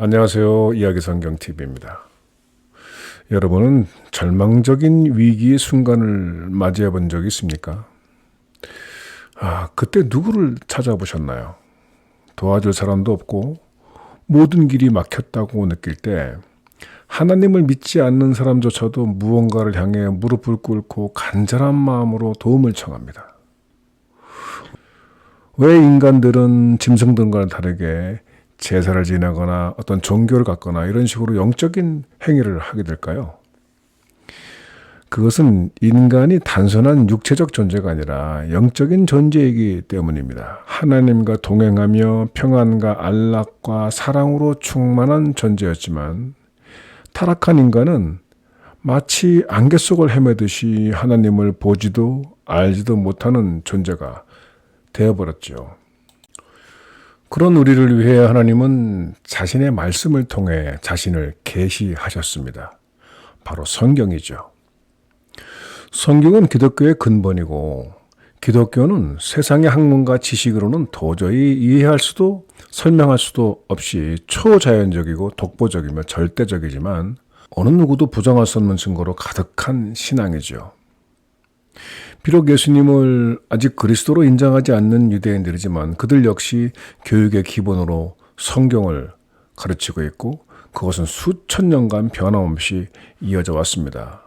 안녕하세요. 이야기 성경 TV입니다. 여러분은 절망적인 위기의 순간을 맞이해 본 적이 있습니까? 아, 그때 누구를 찾아보셨나요? 도와줄 사람도 없고 모든 길이 막혔다고 느낄 때 하나님을 믿지 않는 사람조차도 무언가를 향해 무릎을 꿇고 간절한 마음으로 도움을 청합니다. 왜 인간들은 짐승들과는 다르게 제사를 지내거나 어떤 종교를 갖거나 이런 식으로 영적인 행위를 하게 될까요? 그것은 인간이 단순한 육체적 존재가 아니라 영적인 존재이기 때문입니다. 하나님과 동행하며 평안과 안락과 사랑으로 충만한 존재였지만 타락한 인간은 마치 안개 속을 헤매듯이 하나님을 보지도 알지도 못하는 존재가 되어버렸죠. 그런 우리를 위해 하나님은 자신의 말씀을 통해 자신을 계시하셨습니다. 바로 성경이죠. 성경은 기독교의 근본이고 기독교는 세상의 학문과 지식으로는 도저히 이해할 수도 설명할 수도 없이 초자연적이고 독보적이며 절대적이지만 어느 누구도 부정할 수 없는 증거로 가득한 신앙이죠. 비록 예수님을 아직 그리스도로 인정하지 않는 유대인들이지만 그들 역시 교육의 기본으로 성경을 가르치고 있고 그것은 수천 년간 변함없이 이어져 왔습니다.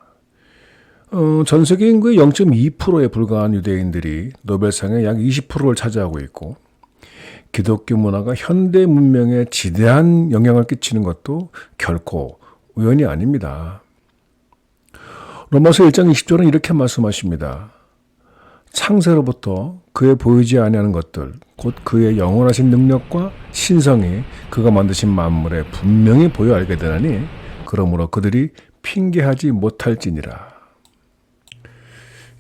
어, 전 세계 인구의 0.2%에 불과한 유대인들이 노벨상의 약 20%를 차지하고 있고 기독교 문화가 현대 문명에 지대한 영향을 끼치는 것도 결코 우연이 아닙니다. 로마서 1장 20절은 이렇게 말씀하십니다. 창세로부터 그의 보이지 아니하는 것들 곧 그의 영원하신 능력과 신성이 그가 만드신 만물에 분명히 보여 알게 되나니 그러므로 그들이 핑계하지 못할지니라.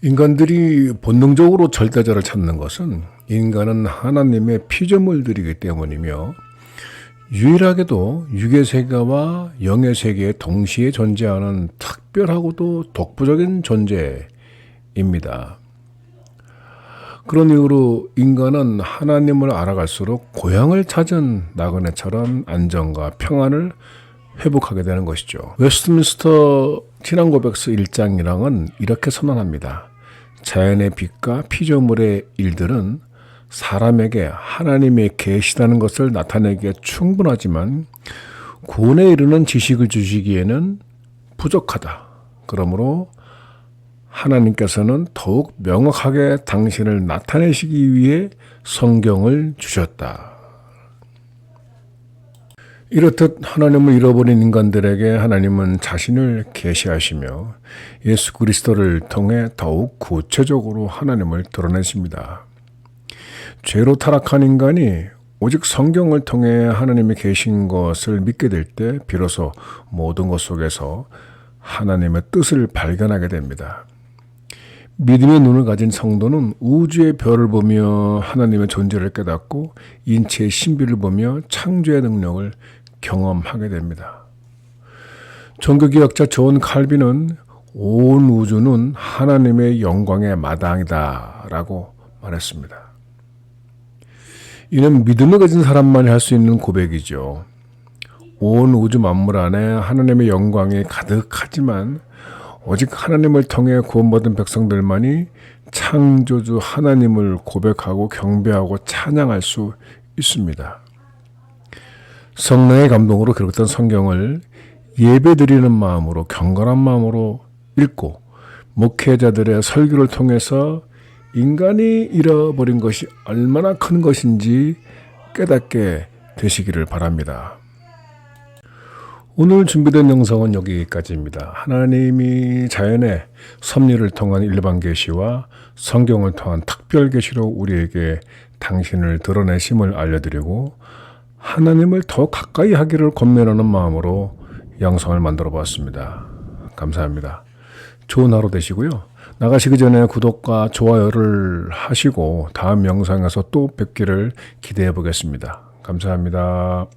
인간들이 본능적으로 절대자를 찾는 것은 인간은 하나님의 피조물들이기 때문이며 유일하게도 육의 세계와 영의 세계에 동시에 존재하는 특별하고도 독보적인 존재입니다. 그런 이유로 인간은 하나님을 알아갈수록 고향을 찾은 나그네처럼 안정과 평안을 회복하게 되는 것이죠. 웨스트민스터 신앙고백서 1장이랑은 이렇게 선언합니다. 자연의 빛과 피조물의 일들은 사람에게 하나님의 계시다는 것을 나타내기에 충분하지만 구원에 이르는 지식을 주시기에는 부족하다. 그러므로 하나님께서는 더욱 명확하게 당신을 나타내시기 위해 성경을 주셨다. 이렇듯 하나님을 잃어버린 인간들에게 하나님은 자신을 계시하시며 예수 그리스도를 통해 더욱 구체적으로 하나님을 드러내십니다. 죄로 타락한 인간이 오직 성경을 통해 하나님이 계신 것을 믿게 될 때 비로소 모든 것 속에서 하나님의 뜻을 발견하게 됩니다. 믿음의 눈을 가진 성도는 우주의 별을 보며 하나님의 존재를 깨닫고 인체의 신비를 보며 창조의 능력을 경험하게 됩니다. 종교개혁자 존 칼빈은 온 우주는 하나님의 영광의 마당이다 라고 말했습니다. 이는 믿음을 가진 사람만이 할 수 있는 고백이죠. 온 우주 만물 안에 하나님의 영광이 가득하지만 오직 하나님을 통해 구원받은 백성들만이 창조주 하나님을 고백하고 경배하고 찬양할 수 있습니다. 성령의 감동으로 기록된 성경을 예배드리는 마음으로 경건한 마음으로 읽고 목회자들의 설교를 통해서 인간이 잃어버린 것이 얼마나 큰 것인지 깨닫게 되시기를 바랍니다. 오늘 준비된 영상은 여기까지입니다. 하나님이 자연의 섭리를 통한 일반 계시와 성경을 통한 특별 계시로 우리에게 당신을 드러내심을 알려드리고 하나님을 더 가까이 하기를 권면하는 마음으로 영상을 만들어 보았습니다. 감사합니다. 좋은 하루 되시고요. 나가시기 전에 구독과 좋아요를 하시고 다음 영상에서 또 뵙기를 기대해 보겠습니다. 감사합니다.